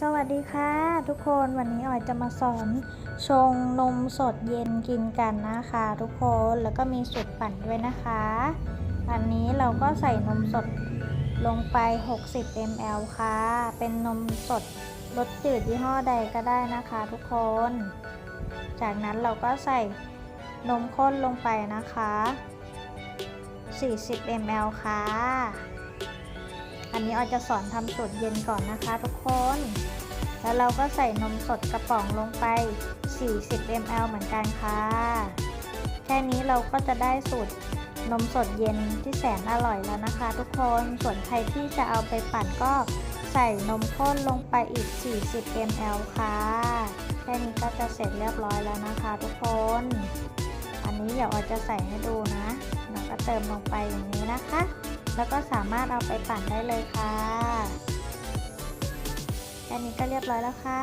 สวัสดีค่ะ ทุกคนวันนี้ออยจะมาสอนชงนมสดเย็นกินกันนะคะ ทุกคนแล้วก็มีสูตรปั่นด้วยนะคะ อันนี้เราก็ใส่นมสดลงไป 60 ml ค่ะ เป็นนมสดรสจืดยี่ห้อใดก็ได้นะคะ ทุกคน จากนั้นเราก็ใส่นมข้นลงไปนะคะ 40 ml ค่ะ อันนี้ออยจะสอนทำสูตรเย็นก่อนนะคะทุกคน แล้วเราก็ใส่นมสดกระป๋องลงไป 40 ml เหมือนกันค่ะ แค่นี้เราก็จะได้สูตรนมสดเย็นที่แสนอร่อยแล้วนะคะ ทุกคน ส่วนใครที่จะเอาไปปั่นก็ใส่นมข้นลงไปอีก 40 ml ค่ะ แค่นี้ก็จะเสร็จเรียบร้อยแล้วนะคะ ทุกคน อันนี้เดี๋ยวออยจะใส่ให้ดูนะแล้วก็เติมลงไปอย่างนี้นะคะ แล้วก็สามารถเอาไปปั่นได้เลยค่ะแค่นี้ก็เรียบร้อยแล้วค่ะ